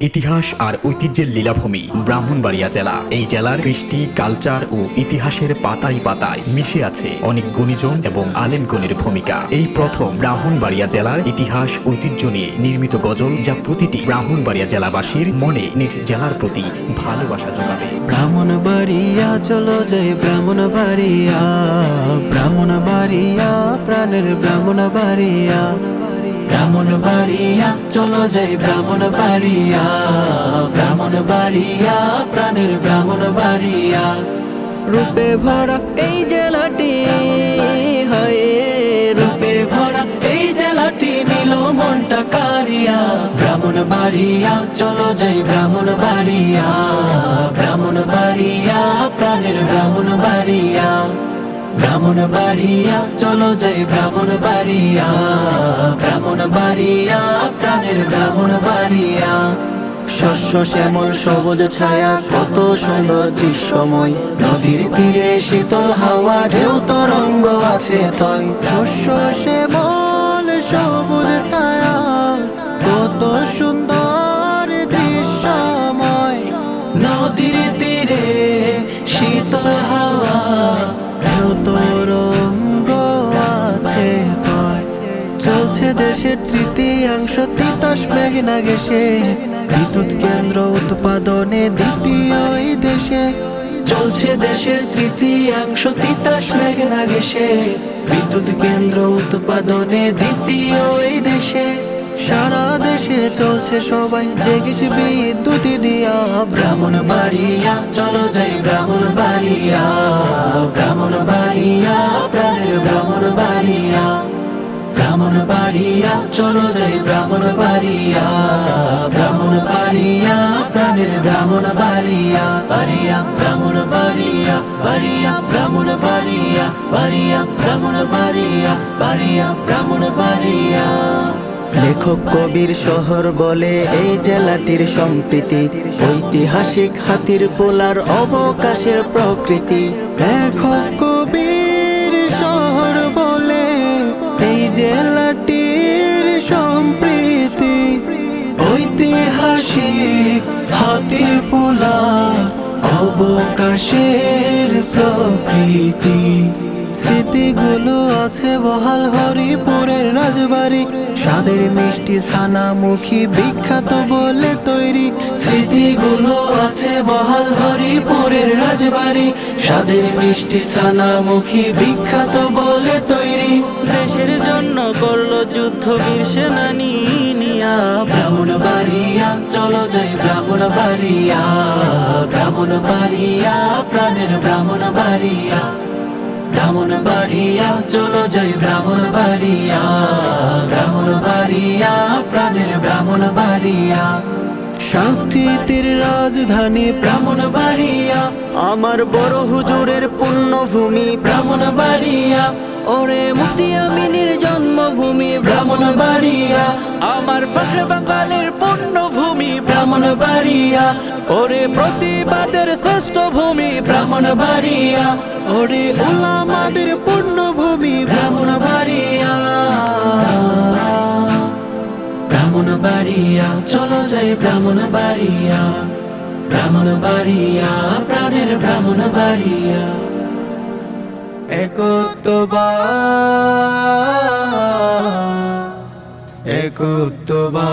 ইতিহাস আর ঐতিহ্যের লীলাভূমি ব্রাহ্মণবাড়িয়া জেলা। এই জেলার কৃষ্টি, কালচার ও ইতিহাসের পাতায় পাতায় মিশে আছে অনেক গুণীজন এবং আলেমগণের ভূমিকা। এই প্রথম ব্রাহ্মণবাড়িয়া জেলার ইতিহাস, ঐতিহ্য নিয়ে নির্মিত গজল যা প্রতিটি ব্রাহ্মণবাড়িয়া জেলাবাসীর মনে নিজ জেলার প্রতি ভালোবাসা যোগাবে। ব্রাহ্মণ বাড়িয়া চলো বাড়িয়া ব্রাহ্মণ বাড়িয়া প্রাণের ব্রাহ্মণ বাড়িয়া ব্রাহ্মণ বাড়িয়া, চলো যাই ব্রাহ্মণ বাড়িয়া। ব্রাহ্মণ বাড়িয়া, প্রাণের ব্রাহ্মণ বাড়িয়া। রূপে ভরা এই জেলাটি রূপে ভরা এই জেলাটি নীল মনটা কারিয়া। ব্রাহ্মণ বাড়িয়া, চলো যাই ব্রাহ্মণ বাড়িয়া। ব্রাহ্মণ বাড়িয়া, প্রাণের ব্রাহ্মণ বাড়িয়া। ব্রাহ্মণ বাড়িয়া, চলো যাই ব্রাহ্মণ বাড়িয়া। ব্রাহ্মণ বাড়িয়া, প্রাণের ব্রাহ্মণ বাড়িয়া। শস্য, শ্যামল, সবুজ ছায়া, কত সুন্দর দৃশ্যময়। নদীর তীরে শীতল হাওয়া, ঢেউ তরঙ্গ আছে তয়। শস্য, শ্যামল, সবুজ ছায়া, কত সুন্দর তৃতীয়াংশ তিতাস মেঘনা গেছে বিদ্যুৎ কেন্দ্র উৎপাদনে দ্বিতীয় দেশে। চলছে দেশের তৃতীয়াংশ তিতাস মেঘনা গেছে বিদ্যুৎ কেন্দ্র উৎপাদনে দ্বিতীয় এই দেশে। সারা দেশে চলছে সবাই জেগিস বিদ্যুতি দিয়া। ব্রাহ্মণ বাড়িয়া, চলো যাই ব্রাহ্মণ বাড়িয়া। ব্রাহ্মণ বাড়িয়া, প্রাণের ব্রাহ্মণ বাড়িয়া। ব্রাহ্মণ বাড়িয়া চলো যাই ব্রাহ্মণ বাড়িয়া ব্রাহ্মণ বাড়িয়া প্রাণের ব্রাহ্মণ বাড়িয়া বাড়িয়া ব্রাহ্মণ বাড়িয়া বাড়িয়া ব্রাহ্মণ বাড়িয়া বাড়িয়া ব্রাহ্মণ বাড়িয়া বাড়িয়া ব্রাহ্মণ বাড়িয়া লেখক কবির শহর বলে এই জেলাটির সম্প্রীতি। ঐতিহাসিক হাতির পোলার অবকাশের প্রকৃতি। লেখক কবির শহর বলে এই জেলাটির সম্প্রীতি, ঐতিহাসিক হাতির পোলা, অবকাশের প্রকৃতি। স্মৃতিগুলো আছে বহাল হরিপুরের রাজবাড়ি, স্বাদের মিষ্টি ছানামুখী বিখ্যাত বলে তৈরি। স্মৃতিগুলো আছে বহাল হরিপুরের রাজবাড়ি, স্বাদের মিষ্টি ছানামুখী বিখ্যাত বলে যুদ্ধ বীর সেনানি নিয়া। ব্রাহ্মণ বাড়িয়া চলো যাই ব্রাহ্মণ বাড়িয়া। ব্রাহ্মণ বাড়িয়া প্রাণের ব্রাহ্মণ বাড়িয়া। ব্রাহ্মণ বাড়িয়া চলো যাই ব্রাহ্মণ বাড়িয়া। ব্রাহ্মণ বাড়িয়া প্রাণের ব্রাহ্মণ বাড়িয়া। সংস্কৃতির রাজধানী ব্রাহ্মণ বাড়িয়া। আমার বড় হুজুরের পুণ্যভূমি। ব্রাহ্মণ বাড়িয়া। ওরে মুফতি আমিনের জন্মভূমি ব্রাহ্মণ বাড়িয়া আমার ফখরে বাঙালির পুণ্যভূমি ব্রাহ্মণ বাড়িয়া ওরে প্রতিবাদের শ্রেষ্ঠ ভূমি ব্রাহ্মণ বাড়িয়া ওরে উলামাদের পুণ্যভূমি ব্রাহ্মণ বাড়িয়া ব্রাহ্মণ বাড়িয়া চলো যাই ব্রাহ্মণ বাড়িয়া ব্রাহ্মণ বাড়িয়া প্রাণের ব্রাহ্মণ বাড়িয়া একত্ববা একত্ববা